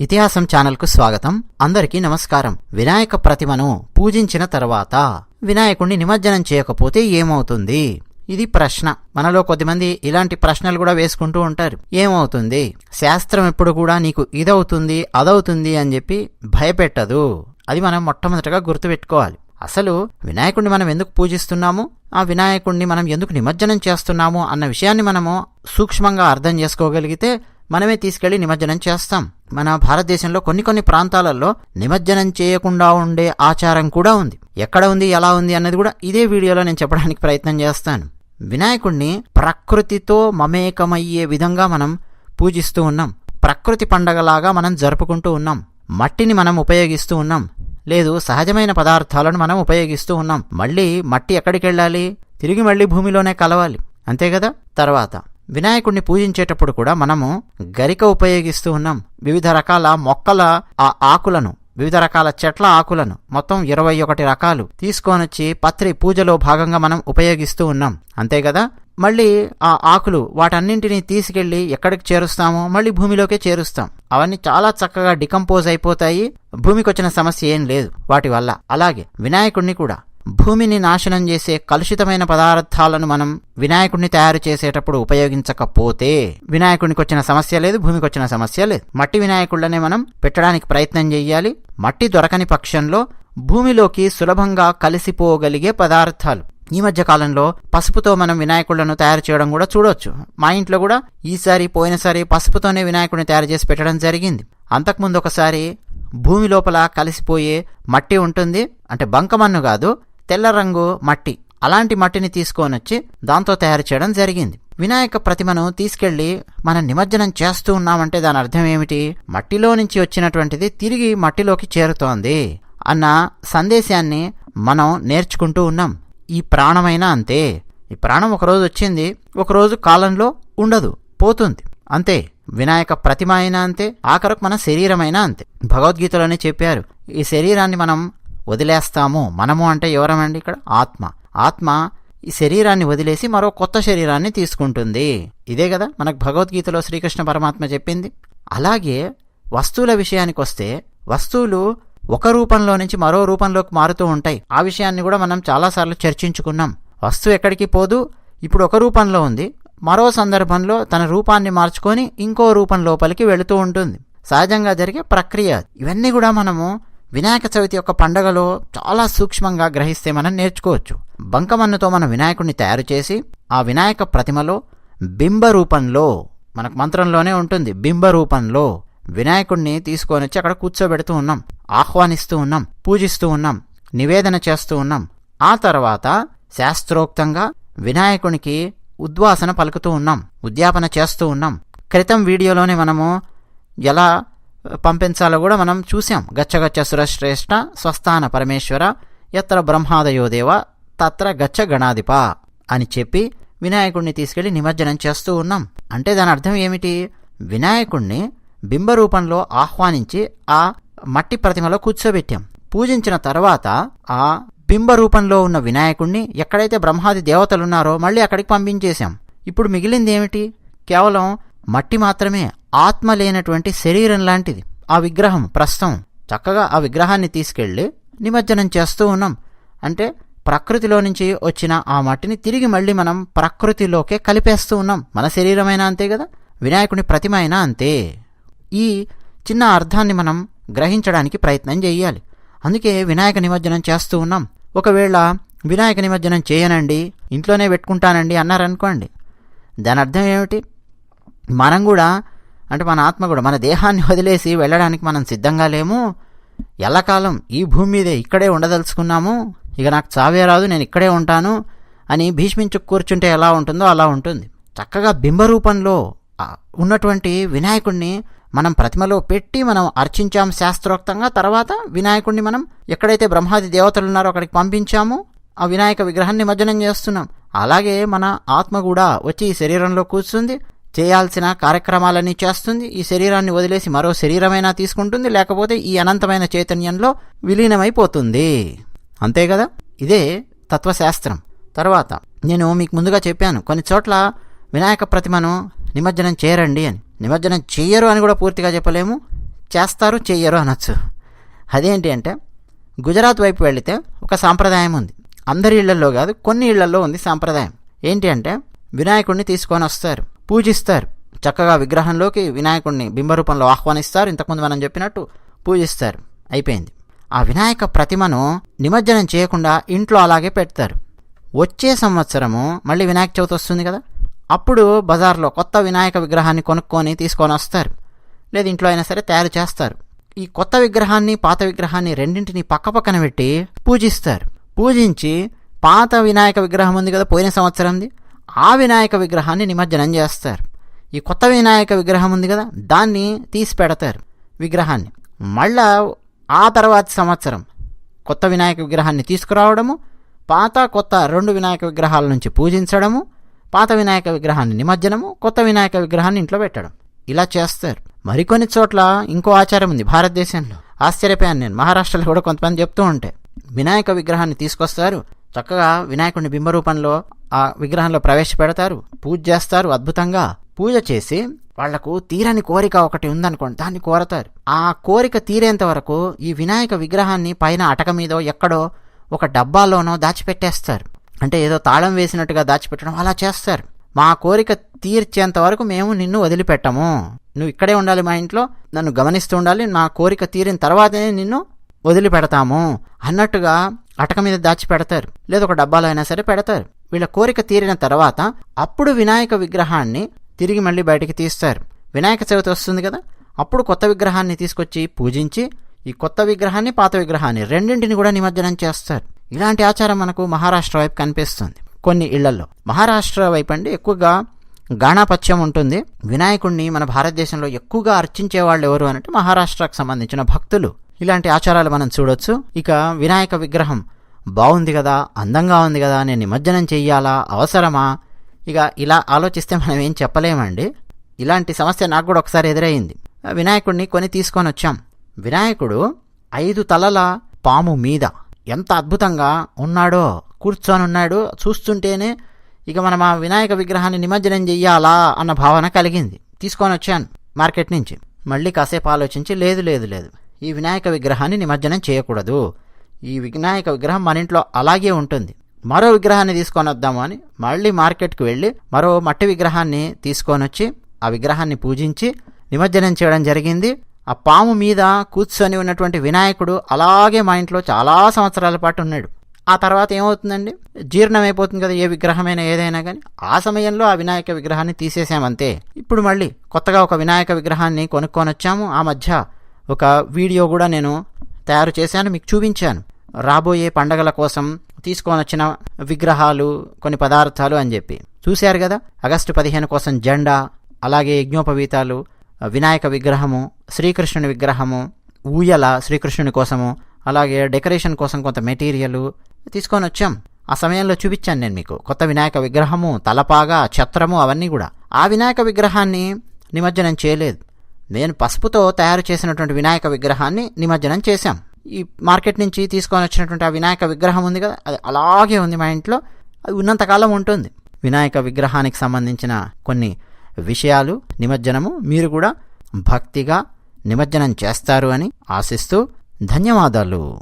ఇతిహాసం ఛానల్కు స్వాగతం. అందరికీ నమస్కారం. వినాయక ప్రతిమను పూజించిన తర్వాత వినాయకుణ్ణి నిమజ్జనం చేయకపోతే ఏమవుతుంది? ఇది ప్రశ్న. మనలో కొద్దిమంది ఇలాంటి ప్రశ్నలు కూడా వేసుకుంటూ ఉంటారు. ఏమవుతుంది? శాస్త్రం ఎప్పుడు కూడా నీకు ఇదవుతుంది అదవుతుంది అని చెప్పి భయపెట్టదు. అది మనం మొట్టమొదటగా గుర్తుపెట్టుకోవాలి. అసలు వినాయకుడిని మనం ఎందుకు పూజిస్తున్నాము? ఆ వినాయకుడిని మనం ఎందుకు నిమజ్జనం చేస్తున్నాము? అన్న విషయాన్ని మనము సూక్ష్మంగా అర్థం చేసుకోగలిగితే మనమే తీసుకెళ్ళి నిమజ్జనం చేస్తాం. మన భారతదేశంలో కొన్ని కొన్ని ప్రాంతాలలో నిమజ్జనం చేయకుండా ఉండే ఆచారం కూడా ఉంది. ఎక్కడ ఉంది ఎలా ఉంది అన్నది కూడా ఇదే వీడియోలో నేను చెప్పడానికి ప్రయత్నం చేస్తాను. వినాయకుడిని ప్రకృతితో మమేకమయ్యే విధంగా మనం పూజిస్తూ ఉన్నాం. ప్రకృతి పండగలాగా మనం జరుపుకుంటూ ఉన్నాం. మట్టిని మనం ఉపయోగిస్తూ ఉన్నాం. లేదు సహజమైన పదార్థాలను మనం ఉపయోగిస్తూ ఉన్నాం. మళ్ళీ మట్టి ఎక్కడికి వెళ్ళాలి తిరిగి మళ్ళీ భూమిలోనే కలవాలి. అంతే కదా? తర్వాత వినాయకుడిని పూజించేటప్పుడు కూడా మనము గరిక ఉపయోగిస్తూ ఉన్నాం. వివిధ రకాల మొక్కల ఆ ఆకులను వివిధ రకాల చెట్ల ఆకులను మొత్తం ఇరవై ఒకటి రకాలు తీసుకొనొచ్చి పత్రి పూజలో భాగంగా మనం ఉపయోగిస్తూ ఉన్నాం. అంతే కదా? మళ్ళీ ఆ ఆకులు వాటన్నింటినీ తీసుకెళ్ళి ఎక్కడికి చేరుస్తామో మళ్ళీ భూమిలోకే చేరుస్తాం. అవన్నీ చాలా చక్కగా డికంపోజ్ అయిపోతాయి. భూమికి వచ్చిన సమస్య ఏం లేదు వాటి వల్ల. అలాగే వినాయకుడిని కూడా భూమిని నాశనం చేసే కలుషితమైన పదార్థాలను మనం వినాయకుడిని తయారు చేసేటప్పుడు ఉపయోగించకపోతే వినాయకుడికి వచ్చిన సమస్య లేదు భూమికి వచ్చిన సమస్య లేదు. మట్టి వినాయకుళ్ళనే మనం పెట్టడానికి ప్రయత్నం చెయ్యాలి. మట్టి దొరకని పక్షంలో భూమిలోకి సులభంగా కలిసిపోగలిగే పదార్థాలు. ఈ మధ్య కాలంలో పసుపుతో మనం వినాయకుళ్ళను తయారు చేయడం కూడా చూడొచ్చు. మా ఇంట్లో కూడా ఈసారి పోయినసారి పసుపుతోనే వినాయకుడిని తయారు చేసి పెట్టడం జరిగింది. అంతకుముందు ఒకసారి భూమి లోపల కలిసిపోయే మట్టి ఉంటుంది. అంటే బంకమన్ను కాదు తెల్ల రంగు మట్టి అలాంటి మట్టిని తీసుకొని వచ్చి దాంతో తయారు చేయడం జరిగింది. వినాయక ప్రతిమను తీసుకెళ్ళి మనం నిమజ్జనం చేస్తూ ఉన్నామంటే దాని అర్థం ఏమిటి? మట్టిలో నుంచి వచ్చినటువంటిది తిరిగి మట్టిలోకి చేరుతోంది అన్న సందేశాన్ని మనం నేర్చుకుంటూ ఉన్నాం. ఈ ప్రాణమైనా అంతే. ఈ ప్రాణం ఒకరోజు వచ్చింది ఒకరోజు కాలంలో ఉండదు పోతుంది. అంతే. వినాయక ప్రతిమ అయినా అంతే ఆఖరకు మన శరీరమైనా అంతే. భగవద్గీతలోనే చెప్పారు ఈ శరీరాన్ని మనం వదిలేస్తాము. మనము అంటే ఎవరమండి ఇక్కడ? ఆత్మ. ఆత్మ ఈ శరీరాన్ని వదిలేసి మరో కొత్త శరీరాన్ని తీసుకుంటుంది. ఇదే కదా మనకు భగవద్గీతలో శ్రీకృష్ణ పరమాత్మ చెప్పింది. అలాగే వస్తువుల విషయానికి వస్తే వస్తువులు ఒక రూపంలో నుంచి మరో రూపంలోకి మారుతూ ఉంటాయి. ఆ విషయాన్ని కూడా మనం చాలాసార్లు చర్చించుకున్నాం. వస్తువు ఎక్కడికి పోదు. ఇప్పుడు ఒక రూపంలో ఉంది. మరో సందర్భంలో తన రూపాన్ని మార్చుకొని ఇంకో రూపం లోపలికి వెళుతూ ఉంటుంది. సహజంగా జరిగే ప్రక్రియ ఇవన్నీ కూడా మనము వినాయక చవితి యొక్క పండగలో చాలా సూక్ష్మంగా గ్రహిస్తే మనం నేర్చుకోవచ్చు. బంకమన్నుతో మనం వినాయకుడిని తయారు చేసి ఆ వినాయక ప్రతిమలో బింబ రూపంలో మనకు మంత్రంలోనే ఉంటుంది బింబ రూపంలో వినాయకుడిని తీసుకొని వచ్చి అక్కడ కూర్చోబెడుతూ ఉన్నాం ఆహ్వానిస్తూ ఉన్నాం పూజిస్తూ ఉన్నాం నివేదన చేస్తూ ఉన్నాం. ఆ తర్వాత శాస్త్రోక్తంగా వినాయకునికి ఉద్వాసన పలుకుతూ ఉన్నాం ఉద్యాపన చేస్తూ ఉన్నాం. క్రితం వీడియోలోనే మనము ఎలా పంపించాలో కూడా మనం చూసాం గచ్చగచ్చ సురశ్రేష్ఠ స్వస్థాన పరమేశ్వర ఎత్ర బ్రహ్మాదయోదేవ తత్ర గచ్చ గణాధిప అని చెప్పి వినాయకుడిని తీసుకెళ్ళి నిమజ్జనం చేస్తూ ఉన్నాం. అంటే దాని అర్థం ఏమిటి? వినాయకుణ్ణి బింబ రూపంలో ఆహ్వానించి ఆ మట్టి ప్రతిమలో కూర్చోబెట్టాం. పూజించిన తర్వాత ఆ బింబ రూపంలో ఉన్న వినాయకుణ్ణి ఎక్కడైతే బ్రహ్మాది దేవతలున్నారో మళ్ళీ అక్కడికి పంపించేశాం. ఇప్పుడు మిగిలింది ఏమిటి? కేవలం మట్టి మాత్రమే ఆత్మ లేనటువంటి శరీరం లాంటిది. ఆ విగ్రహం ప్రస్తుతం చక్కగా ఆ విగ్రహాన్ని తీసుకెళ్ళి నిమజ్జనం చేస్తూ ఉన్నాం. అంటే ప్రకృతిలో నుంచి వచ్చిన ఆ మట్టిని తిరిగి మళ్ళీ మనం ప్రకృతిలోకే కలిపేస్తూ ఉన్నాం. మన శరీరమైనా అంతే కదా? వినాయకుని ప్రతిమ అయినా అంతే. ఈ చిన్న అర్థాన్ని మనం గ్రహించడానికి ప్రయత్నం చేయాలి. అందుకే వినాయక నిమజ్జనం చేస్తూ ఉన్నాం. ఒకవేళ వినాయక నిమజ్జనం చేయనండి ఇంట్లోనే పెట్టుకుంటానండి అన్నారనుకోండి దాని అర్థం ఏమిటి? మనం కూడా అంటే మన ఆత్మ కూడా మన దేహాన్ని వదిలేసి వెళ్ళడానికి మనం సిద్ధంగా లేము. ఎల్లకాలం ఈ భూమి మీదే ఇక్కడే ఉండదలుచుకున్నాము. ఇక నాకు చావే రాదు నేను ఇక్కడే ఉంటాను అని భీష్మించు కూర్చుంటే ఎలా ఉంటుందో అలా ఉంటుంది. చక్కగా బింబ రూపంలో ఉన్నటువంటి వినాయకుడిని మనం ప్రతిమలో పెట్టి మనం అర్చించాము శాస్త్రోక్తంగా. తర్వాత వినాయకుడిని మనం ఎక్కడైతే బ్రహ్మాది దేవతలు ఉన్నారో అక్కడికి పంపించాము. ఆ వినాయక విగ్రహాన్ని నిమజ్జనం చేస్తున్నాం. అలాగే మన ఆత్మ కూడా వచ్చి ఈ శరీరంలో కూర్చుంది. చేయాల్సిన కార్యక్రమాలన్నీ చేస్తుంది. ఈ శరీరాన్ని వదిలేసి మరో శరీరమైనా తీసుకుంటుంది. లేకపోతే ఈ అనంతమైన చైతన్యంలో విలీనమైపోతుంది. అంతే కదా? ఇదే తత్వశాస్త్రం. తర్వాత నేను మీకు ముందుగా చెప్పాను. కొన్ని చోట్ల వినాయక ప్రతిమను నిమజ్జనం చేయరండి అని. నిమజ్జనం చేయరు అని కూడా పూర్తిగా చెప్పలేము. చేస్తారు చెయ్యరు అనొచ్చు. అదేంటి అంటే గుజరాత్ వైపు వెళితే ఒక సాంప్రదాయం ఉంది. అందరి ఇళ్ళలో కాదు కొన్ని ఇళ్ళలో ఉంది సాంప్రదాయం. ఏంటి అంటే వినాయకుడిని తీసుకొని వస్తారు. పూజిస్తారు. చక్కగా విగ్రహంలోకి వినాయకుడిని బింబరూపంలో ఆహ్వానిస్తారు. ఇంతకుముందు మనం చెప్పినట్టు పూజిస్తారు. అయిపోయింది. ఆ వినాయక ప్రతిమను నిమజ్జనం చేయకుండా ఇంట్లో అలాగే పెడతారు. వచ్చే సంవత్సరము మళ్ళీ వినాయక చవితి వస్తుంది కదా? అప్పుడు బజార్లో కొత్త వినాయక విగ్రహాన్ని కొనుక్కొని తీసుకొని వస్తారు. లేదు ఇంట్లో అయినా సరే తయారు చేస్తారు. ఈ కొత్త విగ్రహాన్ని పాత విగ్రహాన్ని రెండింటిని పక్కపక్కన పెట్టి పూజిస్తారు. పూజించి పాత వినాయక విగ్రహం ఉంది కదా పోయిన సంవత్సరంది? ఆ వినాయక విగ్రహాన్ని నిమజ్జనం చేస్తారు. ఈ కొత్త వినాయక విగ్రహం ఉంది కదా దాన్ని తీసి పెడతారు విగ్రహాన్ని. మళ్ళా ఆ తర్వాత సంవత్సరం కొత్త వినాయక విగ్రహాన్ని తీసుకురావడము పాత కొత్త రెండు వినాయక విగ్రహాల నుంచి పూజించడము పాత వినాయక విగ్రహాన్ని నిమజ్జనము కొత్త వినాయక విగ్రహాన్ని ఇంట్లో పెట్టడం. ఇలా చేస్తారు. మరికొన్ని చోట్ల ఇంకో ఆచారం ఉంది భారతదేశంలో. ఆశ్చర్యపోయాను నేను. మహారాష్ట్రలో కూడా కొంతమంది చెప్తూ ఉంటే వినాయక విగ్రహాన్ని తీసుకొస్తారు. చక్కగా వినాయకుడిని బింబరూపంలో ఆ విగ్రహంలో ప్రవేశపెడతారు పూజ చేస్తారు అద్భుతంగా పూజ చేసి వాళ్ళకు తీరని కోరిక ఒకటి ఉందనుకోండి దాన్ని కోరతారు. ఆ కోరిక తీరేంత వరకు ఈ వినాయక విగ్రహాన్ని పైన అటక మీదో ఎక్కడో ఒక డబ్బాలోనో దాచిపెట్టేస్తారు. అంటే ఏదో తాళం వేసినట్టుగా దాచిపెట్టడం అలా చేస్తారు. మా కోరిక తీర్చేంత వరకు మేము నిన్ను వదిలిపెట్టము. నువ్వు ఇక్కడే ఉండాలి మా ఇంట్లో నన్ను గమనిస్తూ ఉండాలి నా కోరిక తీరిన తర్వాతనే నిన్ను వదిలిపెడతాము అన్నట్టుగా అటక మీద దాచి పెడతారు లేదా ఒక డబ్బాలో అయినా సరే పెడతారు. వీళ్ళ కోరిక తీరిన తర్వాత అప్పుడు వినాయక విగ్రహాన్ని తిరిగి మళ్ళీ బయటికి తీస్తారు. వినాయక చవితి వస్తుంది కదా? అప్పుడు కొత్త విగ్రహాన్ని తీసుకొచ్చి పూజించి ఈ కొత్త విగ్రహాన్ని పాత విగ్రహాన్ని రెండింటిని కూడా నిమజ్జనం చేస్తారు. ఇలాంటి ఆచారం మనకు మహారాష్ట్ర వైపు కనిపిస్తుంది. కొన్ని ఇళ్ళలో మహారాష్ట్ర వైపు అండి ఎక్కువగా గాణాపత్యం ఉంటుంది. వినాయకుడిని మన భారతదేశంలో ఎక్కువగా అర్చించే వాళ్ళు ఎవరు అంటే మహారాష్ట్రకు సంబంధించిన భక్తులు. ఇలాంటి ఆచారాలు మనం చూడొచ్చు. ఇక వినాయక విగ్రహం. బాగుంది కదా అందంగా ఉంది కదా నేను నిమజ్జనం చెయ్యాలా అవసరమా? ఇక ఇలా ఆలోచిస్తే మనం ఏం చెప్పలేమండి. ఇలాంటి సమస్య నాకు కూడా ఒకసారి ఎదురయ్యింది వినాయకుడిని కొని తీసుకొని వచ్చాం వినాయకుడు ఐదు తలల పాము మీద ఎంత అద్భుతంగా ఉన్నాడో కూర్చొని ఉన్నాడు చూస్తుంటేనే ఇక మనం ఆ వినాయక విగ్రహాన్ని నిమజ్జనం చెయ్యాలా అన్న భావన కలిగింది. తీసుకొని వచ్చాను మార్కెట్ నుంచి. మళ్ళీ కాసేపు ఆలోచించి లేదు లేదు లేదు. ఈ వినాయక విగ్రహాన్ని నిమజ్జనం చేయకూడదు. ఈ వినాయక విగ్రహం మన ఇంట్లో అలాగే ఉంటుంది. మరో విగ్రహాన్ని తీసుకొని వద్దాము అని మళ్ళీ మార్కెట్కి వెళ్ళి మరో మట్టి విగ్రహాన్ని తీసుకొని వచ్చి ఆ విగ్రహాన్ని పూజించి నిమజ్జనం చేయడం జరిగింది. ఆ పాము మీద కూర్చొని ఉన్నటువంటి వినాయకుడు అలాగే మా ఇంట్లో చాలా సంవత్సరాల పాటు ఉన్నాడు. ఆ తర్వాత ఏమవుతుందండి? జీర్ణం అయిపోతుంది కదా ఏ విగ్రహమైనా ఏదైనా కానీ ఆ సమయంలో ఆ వినాయక విగ్రహాన్ని తీసేసామంతే ఇప్పుడు మళ్ళీ కొత్తగా ఒక వినాయక విగ్రహాన్ని కొనుక్కొని వచ్చాము. ఆ మధ్య ఒక వీడియో కూడా నేను తయారు చేశాను మీకు చూపించాను. రాబోయే పండగల కోసం తీసుకొని వచ్చిన విగ్రహాలు కొన్ని పదార్థాలు అని చెప్పి. చూశారు కదా? ఆగస్టు పదిహేను కోసం జెండా అలాగే యజ్ఞోపవీతాలు వినాయక విగ్రహము శ్రీకృష్ణుని విగ్రహము ఊయల శ్రీకృష్ణుని కోసము అలాగే డెకరేషన్ కోసం కొంత మెటీరియల్ తీసుకొని వచ్చాం ఆ సమయంలో చూపించాను నేను మీకు. కొత్త వినాయక విగ్రహము తలపాగా ఛత్రము అవన్నీ కూడా. ఆ వినాయక విగ్రహాన్ని నిమజ్జనం చేయలేదు. నేను పసుపుతో తయారు చేసినటువంటి వినాయక విగ్రహాన్ని నిమజ్జనం చేశాం. ఈ మార్కెట్ నుంచి తీసుకొని వచ్చినటువంటి ఆ వినాయక విగ్రహం ఉంది కదా అది అలాగే ఉంది మా ఇంట్లో. అది ఉన్నంతకాలం ఉంటుంది. వినాయక విగ్రహానికి సంబంధించిన కొన్ని విషయాలు నిమజ్జనము మీరు కూడా భక్తిగా నిమజ్జనం చేస్తారు అని ఆశిస్తూ ధన్యవాదాలు.